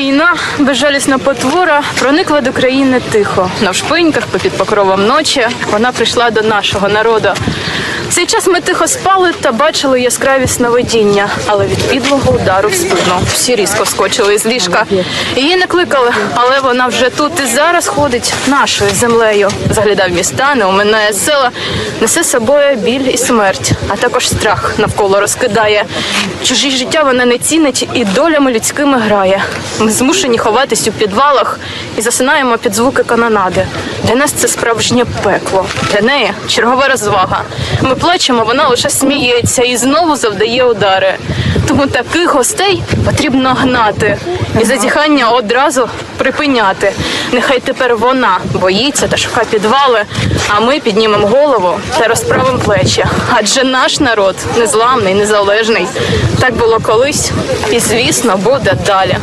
Війна, безжалісна потвора, проникла до країни тихо. Навшпиньках, попід покровом ночі, вона прийшла до нашого народу. Цей час ми тихо спали та бачили яскраві сновидіння, але від підлого удару в спину всі різко вскочили з ліжка. Її не кликали, але вона вже тут і зараз ходить нашою землею. Заглядав міста, не оминає села, несе з собою біль і смерть, а також страх навколо розкидає. Чужі життя вона не цінить і долями людськими грає. Ми змушені ховатись у підвалах і засинаємо під звуки канонади. Для нас це справжнє пекло. Для неї чергова розвага. Ми плачемо, вона лише сміється і знову завдає удари. Тому таких гостей потрібно гнати і зазіхання одразу припиняти. Нехай тепер вона боїться та шукає підвали, а ми піднімемо голову та розправимо плечі. Адже наш народ незламний, незалежний. Так було колись і, звісно, буде далі.